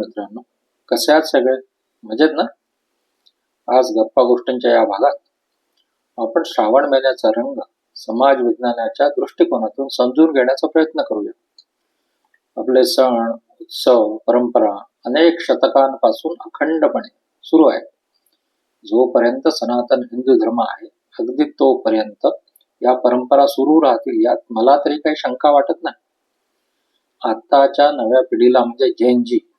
मित्रांनो कसे आहात सगळे? मजेत ना? आज गप्पा गोष्टींच्या या भागात आपण श्रावण महिन्याचा रंग समाज विज्ञानाच्या दृष्टिकोनातून समजून घेण्याचा प्रयत्न करूया. आपले सण उत्सव परंपरा अनेक शतकांपासून अखंडपणे सुरू आहे जोपर्यंत सनातन हिंदू धर्म आहे अगदी तोपर्यंत या परंपरा सुरू राहतील यात मला तरी काही शंका वाटत नाही. आताच्या नव्या पिढीला म्हणजे जैनजी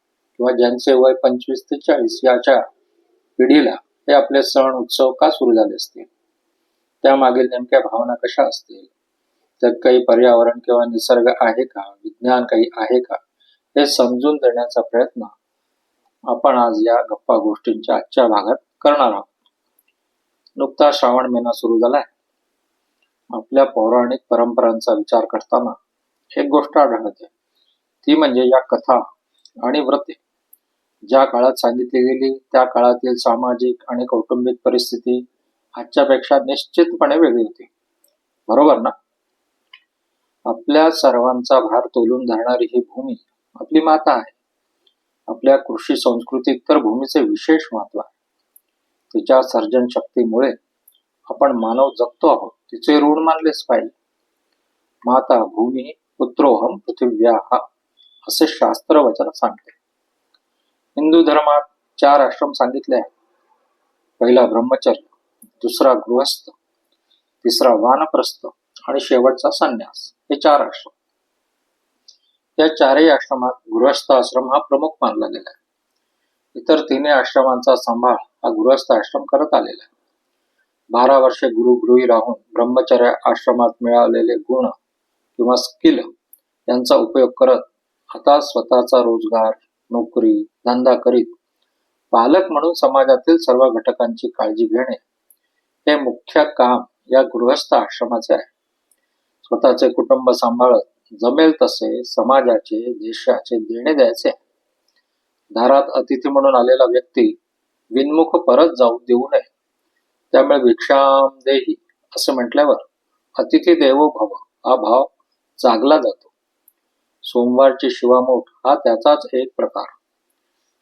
किंवा ज्यांचे वय पंचवीस ते चाळीस याच्या पिढीला हे आपले सण उत्सव का सुरू झाले असतील? त्यामागील नेमक्या भावना कशा असतील? त्यात काही पर्यावरण किंवा निसर्ग आहे का? विज्ञान काही आहे का? हे समजून देण्याचा प्रयत्न आपण आज या गप्पा गोष्टींच्या आजच्या भागात करणार आहोत. नुकता श्रावण महिना सुरू झालाय. आपल्या पौराणिक परंपरांचा विचार करताना एक गोष्ट आढळते. ती म्हणजे या कथा आणि व्रते. ज्या काळात सांगितली गेली त्या काळातील सामाजिक आणि कौटुंबिक परिस्थिती आजच्या पेक्षा निश्चितपणे वेगळी होती. बरोबर ना? आपल्या सर्वांचा भार तोलून धरणारी ही भूमी आपली माता आहे. आपल्या कृषी संस्कृतीत तर भूमीचे विशेष महत्त्व आहे. तिच्या सर्जन शक्तीमुळे आपण मानव जगतो आहोत तिचे ऋण मानलेच पाहिजे. माता भूमी पुत्रोहम पृथिव्या असे शास्त्र वचन सांगते. हिंदू धर्मात चार आश्रम सांगितले आहेत. पहिला ब्रह्मचर्य दुसरा गृहस्थ तिसरा वानप्रस्थ आणि शेवटचा संन्यास. हे चार आश्रम. या चारही आश्रमात गृहस्थ आश्रम हा प्रमुख मानला गेला आहे. इतर तिन्ही आश्रमांचा सांभाळ हा गृहस्थ आश्रम करत आलेला आहे. बारा वर्षे गुरुगृही राहून ब्रह्मचर्य आश्रमात मिळालेले गुण किंवा स्किल यांचा उपयोग करत आता स्वतःचा रोजगार नोकरी धंदा करीत. पालक म्हणून समाजातील सर्व घटकांची काळजी घेणे हे मुख्य काम या गृहस्थ आश्रमाचे आहे. स्वतःचे कुटुंब सांभाळत जमेल तसे समाजाचे देशाचे देणे द्यायचे दारात अतिथी म्हणून आलेला व्यक्ती विनमुख परत जाऊ देऊ नये. त्यामुळे भिक्षाम देही असे म्हटल्यावर अतिथी देवो भव हा भाव जागला जातो. सोमवारची शिवामोठ हा त्याचाच एक प्रकार.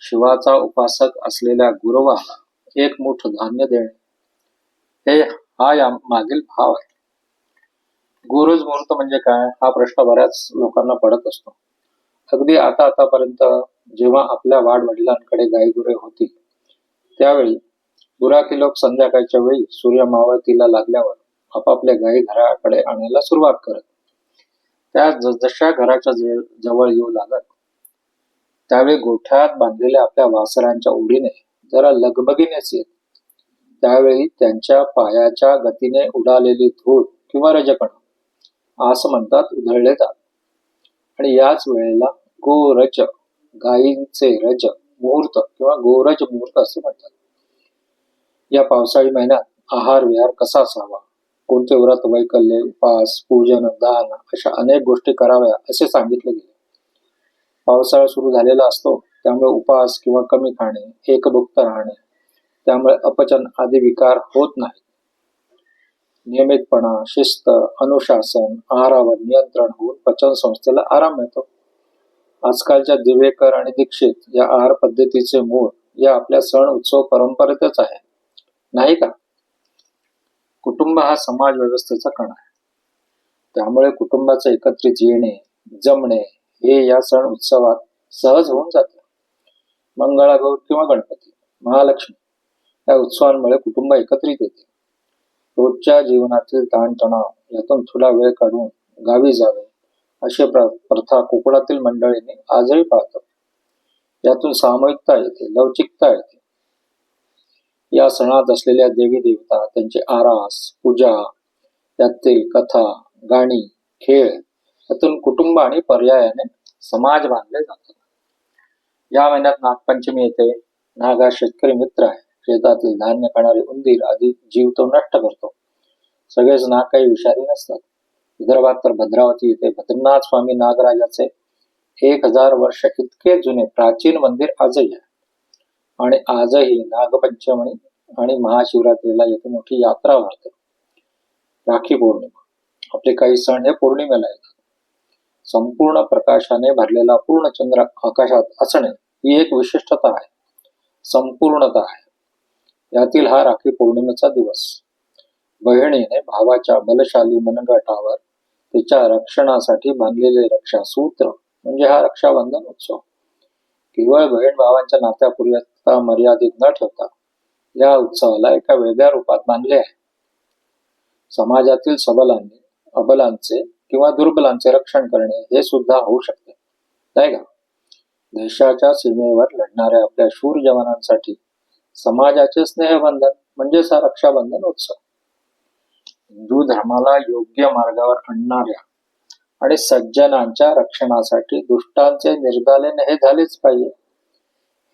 शिवाचा उपासक असलेल्या गुरुवाला एक मुठ धान्य देणे. हे हा या मागील भाव आहे. गुरुज मुहूर्त म्हणजे काय? हा प्रश्न बऱ्याच लोकांना पडत असतो. अगदी आता आतापर्यंत जेव्हा आपल्या वाडवडिलांकडे गायगुरे होती त्यावेळी गुराखी लोक संध्याकाळच्या वेळी सूर्य मावळतीला लागल्यावर आपापल्या गायी घराकडे आणायला सुरुवात करत. त्या जशा घराच्या जवळ येऊ लागत त्यावेळी गोठ्यात बांधलेल्या आपल्या वासरांच्या उडीने जरा लगबगीनेच येत. त्यावेळी त्यांच्या पायाच्या गतीने उडालेली धूळ किंवा रजकण असं म्हणतात उधळले जात. आणि याच वेळेला गोरज गायींचे रज मुहूर्त किंवा गोरज मुहूर्त असे म्हणतात. या पावसाळी महिन्यात आहार विहार कसा असावा? कोणते व्रत वैकल्य उपास पूजन दान अशा अनेक गोष्टी कराव्या असे सांगितले गेले. पावसाळा सुरू झालेला असतो त्यामुळे उपास किंवा कमी खाणे एकभुक्त राहणे त्यामुळे अपचन आदी विकार होत नाही नियमितपणा शिस्त अनुशासन आहारावर नियंत्रण होऊन पचन संस्थेला आराम मिळतो. आजकालच्या दिवेकर आणि दीक्षित या आहार पद्धतीचे मूळ या आपल्या सण उत्सव परंपरेतच आहे. नाही का? कुटुंब हा समाज व्यवस्थेचा कण आहे. त्यामुळे कुटुंबाचं एकत्रित येणे जमणे हे या सण उत्सवात सहज होऊन जाते. मंगळागौर किंवा गणपती महालक्ष्मी या उत्सवांमुळे कुटुंब एकत्रित येते. रोजच्या जीवनातील ताणतणाव यातून थोडा वेळ काढून गावी जावे अशी प्रथा कोकणातील मंडळींनी आजही पाहतात यातून सामूहिकता येते लवचिकता येते. या सणात असलेल्या देवी देवता त्यांचे आरास पूजा यातील कथा गाणी खेळ यातून कुटुंब आणि पर्यायाने समाज बांधले जातात. या महिन्यात नागपंचमी येते. नाग हा शेतकरी मित्र आहे. शेतातील धान्य खाणारे उंदीर आदी जीव तो नष्ट करतो. सगळेच नाग काही विषारी नसतात. विदर्भात तर भद्रावती येथे भद्रनाथ स्वामी नागराजाचे एक हजार वर्ष इतके जुने प्राचीन मंदिर आजही आहे. आणि आजही नागपंचमी आणि महाशिवरात्रीला येथे मोठी यात्रा भरते. राखी पौर्णिमा. आपले काही सण हे पौर्णिमेला येतात. संपूर्ण प्रकाशाने भरलेला पूर्ण चंद्र आकाशात असणे ही एक विशिष्टता आहे. संपूर्णता आहे. यातील हा राखी पौर्णिमेचा दिवस. बहिणीने भावाच्या बलशाली मनगटावर तिच्या रक्षणासाठी बांधलेले रक्षासूत्र म्हणजे हा रक्षाबंधन उत्सव. केवळ बहीण भावांच्या नात्यापुरता मर्यादित न ठेवता या उत्सवाला एका वेगळ्या रूपात मानले आहे. समाजातील सबलांनी अबलांचे किंवा दुर्बलांचे रक्षण करणे हे सुद्धा होऊ शकते. नाही का? देशाच्या सीमेवर लढणाऱ्या आपल्या शूर जवानांसाठी समाजाचे स्नेहबंधन म्हणजेच हा रक्षाबंधन उत्सव. हिंदू धर्माला योग्य मार्गावर आणणाऱ्या आणि सज्जनांच्या रक्षणासाठी दुष्टांचे निर्दालन हे झालेच पाहिजे.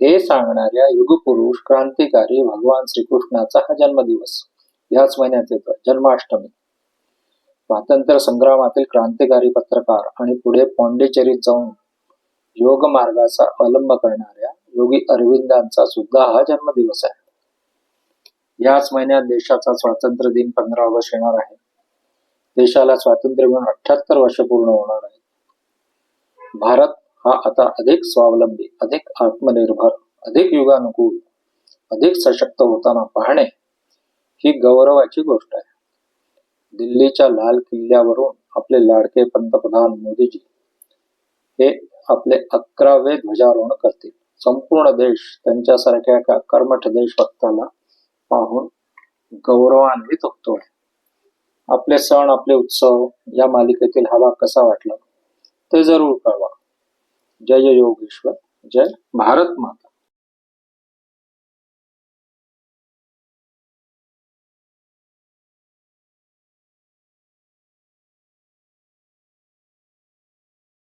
हे सांगणाऱ्या युगपुरुष क्रांतिकारी भगवान श्रीकृष्णाचा हा जन्मदिवस. याच महिन्यात येतो जन्माष्टमी. स्वातंत्र्य संग्रामातील क्रांतिकारी पत्रकार आणि पुढे पॉंडिचेरीत जाऊन योग मार्गाचा अवलंब करणाऱ्या योगी अरविंदांचा सुद्धा हा जन्मदिवस आहे. याच महिन्यात देशाचा स्वातंत्र्य दिन पंधरा ऑगस्ट येणार आहे. देशाला स्वातंत्र्य मिळून अठ्याहत्तर वर्ष पूर्ण होणार आहे. भारत हा आता अधिक स्वावलंबी अधिक आत्मनिर्भर अधिक युगानुकूल अधिक सशक्त होताना पाहणे ही गौरवाची गोष्ट आहे. दिल्लीच्या लाल किल्ल्यावरून आपले लाडके पंतप्रधान मोदीजी हे आपले अकरावे ध्वजारोहण करतील. संपूर्ण देश त्यांच्यासारख्या एका कर्मठ देशभक्ताला पाहून गौरवान्वित होतोय. आपले सण आपले उत्सव या मालिकेतील हा भाग कसा वाटला ते जरूर कळवा. जय योगेश्वर जय भारत माता.